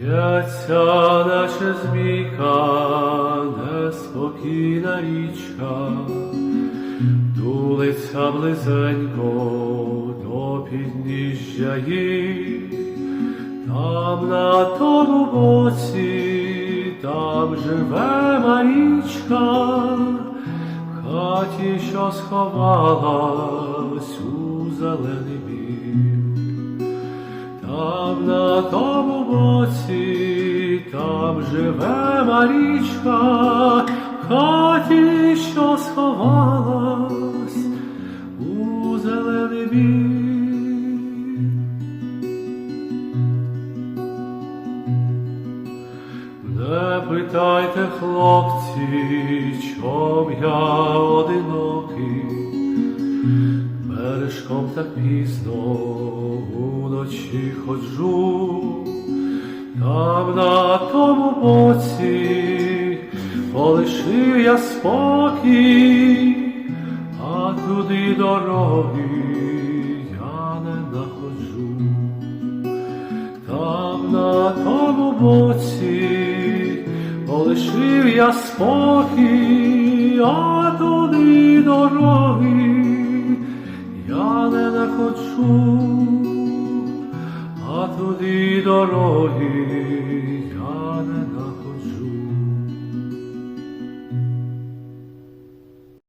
Б'ється, наче змійка, неспокійна річка, тулиться близенько до підніжжя їй. Там на тому боці, там живе Марічка, в хаті, що сховалась у зелений бік. Там на тому боці, там живе Марічка, в хаті, що сховалась у зелений бік. Не питайте, хлопці, чом я одинокий, Бережком так пізно уночі ходжу, там на тому боці полишив я спокій, а туди дороги я не находжу. Там на тому боці полишив я спокій, а туди дороги я не хочу, а туди dolori già.